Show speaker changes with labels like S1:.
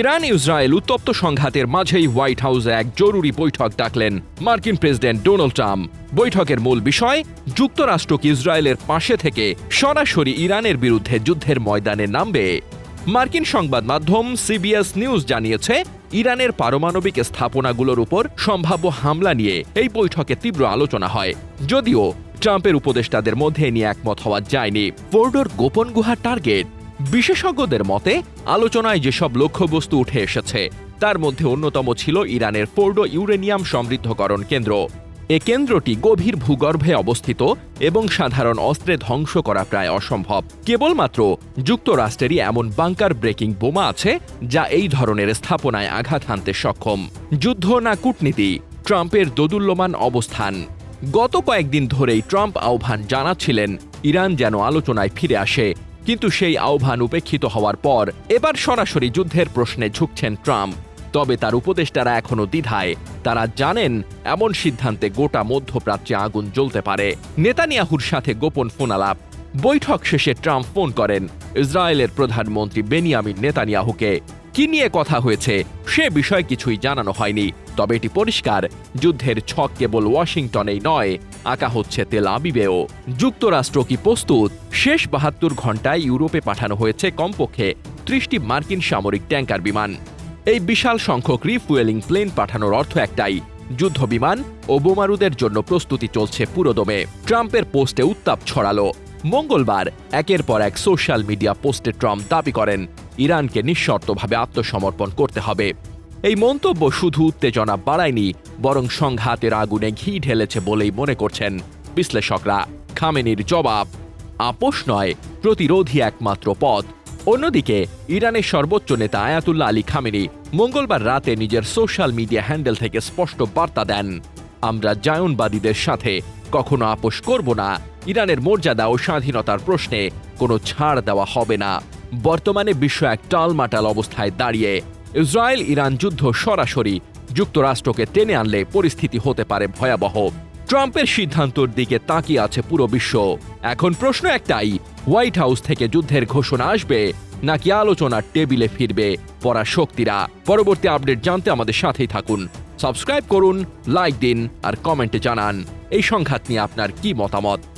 S1: Iran Israel উত্তপ্ত সংঘাতের মাঝেই হোয়াইট হাউসে এক জরুরি বৈঠক ডাকলেন মার্কিন প্রেসিডেন্ট ডোনাল্ড ট্রাম্প বৈঠকের মূল বিষয় যুক্তরাষ্ট্রকে ইসরায়েলের পাশে থেকে সরাসরি ইরানের বিরুদ্ধে যুদ্ধের ময়দানে নামবে মার্কিন সংবাদ মাধ্যম সিবিএস নিউজ জানিয়েছে ইরানের পারমাণবিক স্থাপনাগুলোর উপর সম্ভাব্য হামলা নিয়ে এই বৈঠকে তীব্র আলোচনা হয় যদিও ট্রাম্পের উপদেষ্টাদের মধ্যে নিয়ে একমত হওয়া যায়নি ফোর্ডোর গোপন গুহা টার্গেট বিশেষজ্ঞদের মতে আলোচনায় যেসব লক্ষ্যবস্তু উঠে এসেছে তার মধ্যে অন্যতম ছিল ইরানের ফোর্ডো ইউরেনিয়াম সমৃদ্ধকরণ কেন্দ্র এ কেন্দ্রটি গভীর ভূগর্ভে অবস্থিত এবং সাধারণ অস্ত্রে ধ্বংস করা প্রায় অসম্ভব কেবলমাত্র যুক্তরাষ্ট্রেরই এমন বাংকার ব্রেকিং বোমা আছে যা এই ধরনের স্থাপনায় আঘাত হানতে সক্ষম যুদ্ধ না কূটনীতি ট্রাম্পের দোদুল্যমান অবস্থান গত কয়েকদিন ধরেই ট্রাম্প আহ্বান জানাচ্ছিলেন ইরান যেন আলোচনায় ফিরে আসে কিন্তু সেই আহ্বান উপেক্ষিত হওয়ার পর এবার সরাসরি যুদ্ধের প্রশ্নে ঝুঁকছেন ট্রাম্প তবে তার উপদেষ্টারা এখনও দ্বিধায় তারা জানেন এমন সিদ্ধান্তে গোটা মধ্যপ্রাচ্যে আগুন জ্বলতে পারে নেতানিয়াহুর সাথে গোপন আলাপ বৈঠক শেষে ট্রাম্প ফোন করেন ইসরায়েলের প্রধানমন্ত্রী বেনিয়ামিন নেতানিয়াহুকে কি নিয়ে কথা হয়েছে সে বিষয় কিছুই জানানো হয়নি তবে এটি পরিষ্কার যুদ্ধের ছক কেবল ওয়াশিংটনেই নয় আঁকা হচ্ছে তেল আবিবেও যুক্তরাষ্ট্র কি প্রস্তুত শেষ বাহাত্তর ঘণ্টায় ইউরোপে পাঠানো হয়েছে কমপক্ষে ত্রিশটি মার্কিন সামরিক ট্যাঙ্কার বিমান এই বিশাল সংখ্যক রিফুয়েলিং প্লেন পাঠানোর অর্থ একটাই যুদ্ধবিমান ও বোমারুদের জন্য প্রস্তুতি চলছে পুরোদমে ট্রাম্পের পোস্টে উত্তাপ ছড়ালো মঙ্গলবার একের পর এক সোশ্যাল মিডিয়া পোস্টে ট্রাম্প দাবি করেন ইরানকে নিঃশর্তভাবে আত্মসমর্পণ করতে হবে এই মন্তব্য শুধু উত্তেজনা বাড়ায়নি বরং সংঘাতের আগুনে ঘি ঢেলেছে বলেই মনে করছেন বিশ্লেষকরা খামেনির জবাব আপোষ নয় প্রতিরোধী একমাত্র পথ অন্যদিকে ইরানের সর্বোচ্চ নেতা আয়াতুল্লাহ আলী খামেনি মঙ্গলবার রাতে নিজের সোশ্যাল মিডিয়া হ্যান্ডেল থেকে স্পষ্ট বার্তা দেন আমরা জায়নবাদীদের সাথে কখনো আপোষ করব না ইরানের মর্যাদা ও স্বাধীনতার প্রশ্নে কোনো ছাড় দেওয়া হবে না বর্তমানে বিশ্ব এক টালমাটাল অবস্থায় দাঁড়িয়ে ইসরায়েল ইরান যুদ্ধ সরাসরি যুক্তরাষ্ট্রকে টেনে আনলে পরিস্থিতি হতে পারে ভয়াবহ ট্রাম্পের সিদ্ধান্তর দিকে তাকিয়ে আছে পুরো বিশ্ব এখন প্রশ্ন একটাই হোয়াইট হাউস থেকে যুদ্ধের ঘোষণা আসবে নাকি আলোচনার টেবিলে ফিরবে পরা শক্তিরা পরবর্তী আপডেট জানতে আমাদের সাথেই থাকুন সাবস্ক্রাইব করুন লাইক দিন আর কমেন্টে জানান এই সংঘাত নিয়ে আপনার কি মতামত